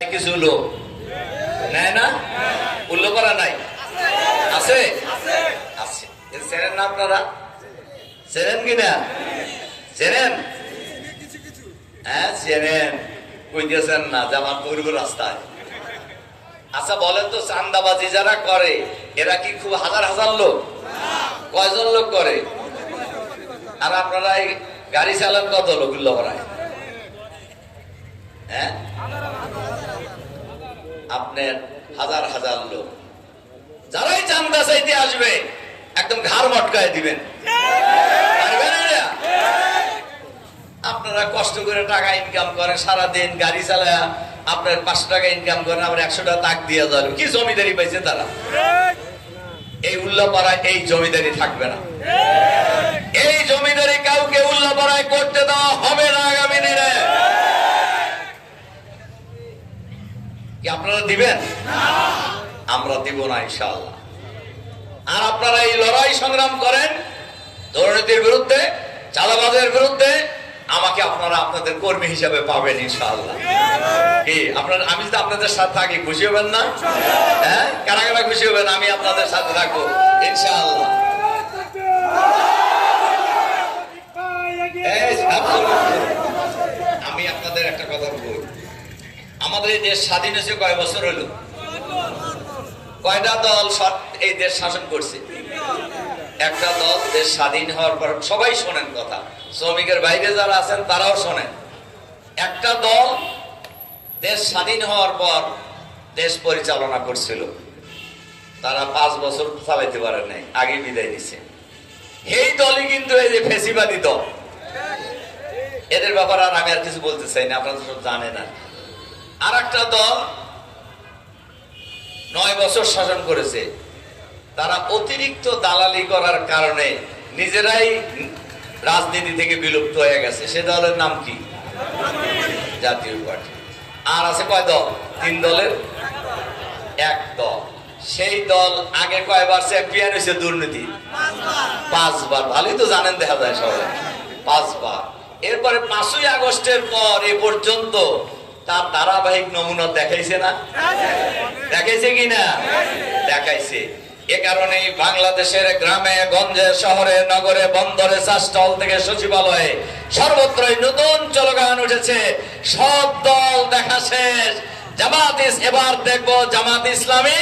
কিছু লোক? না? উল্লেখ করা নাই? আছে? আছে। না আপনারা? চেনেন কিনা চেনেন? হ্যাঁ চেনেন। কইতেছেন না জামাত রাস্তায়। আচ্ছা বলেন তো, চান্দাবাজি যারা করে, এরা কি খুব হাজার হাজার লোক? কয়জন লোক করে? আর আপনারা গাড়ি চালান কত লোক উল্লেখ করায় হ্যাঁ? আপনার হাজার হাজার লোক। যারাই চান্দা চাইতে আসবে, একদম ঘাড় মটকায় দিবেন। আপনারা কষ্ট করে টাকা ইনকাম করেন, সারাদিন গাড়ি চালায় আপনার পাঁচশো টাকা ইনকাম করেন, আবার একশো টাকা তাক দিয়ে যাবে। কি জমিদারি পাইছে তারা? এই উল্লাপাড়ায় এই জমিদারি থাকবে না। কি আপনারা দিবেন? আমরা দিব না, ইনশাআল্লাহ। আর আপনারা এই লড়াই সংগ্রাম করেন, দুর্নীতির বিরুদ্ধে, চাঁদাবাজের বিরুদ্ধে, আমাকে আপনারা আপনাদের কর্মী হিসাবে পাবেন, ইনশাআল্লাহ। কি, আপনার, আমি যদি আপনাদের সাথে থাকি, খুশি হবেন না? হ্যাঁ? কারা কারা খুশি হবেন, আমি আপনাদের সাথে থাকব, ইনশাআল্লাহ এই, আমি আপনাদের একটা কথা বলব আমাদের এই দেশ স্বাধীন হয়েছে কয় বছর হলো কয়টা দল এই দেশ শাসন করছে? একটা দল দেশ স্বাধীন হওয়ার পর সবাই শোনেন কথা। শ্রমিকের বাইরে যারা আছেন, তারাও শোনেন। একটা দল দেশ স্বাধীন হওয়ার পর দেশ পরিচালনা করছিল। তারা পাঁচ বছর চালাইতে পারে নাই আগে বিদায় নিছে। এই দলই কিন্তু এই যে ফেসিবাদী দল। এদের ব্যাপারে আর আমি আর কিছু বলতে চাই না, আপনারা সব জানেন আর। আর একটা দল নয় বছর শাসন করেছে। তারা অতিরিক্ত দালালি করার কারণে নিজেরাই রাজনীতি থেকে বিলুপ্ত হয়ে গেছে। সে দলের নাম কি? জাতীয় পার্টি। আর আছে কয় দল? তিন দলের? এক দল। সেই দল আগে কয়বার চ্যাম্পিয়ন হয়েছে দুর্নীতি? পাঁচবার। ভালোই তো জানেন দেখা যায় সবাই। পাঁচবার। এরপরে পাঁচই আগস্টের পর এ পর্যন্ত তার ধারাবাহিক নমুনা দেখাইছে না? দেখাইছে কি না? দেখাইছে। এ কারণে বাংলাদেশের গ্রামে, গঞ্জে, শহরে, নগরে, বন্দরে চাষটল থেকে সচিবালয়ে সর্বত্রই নতুন চলগান উঠেছে, সব দল দেখা শেষ। জামাত এবার দেখব জামাত ইসলামী।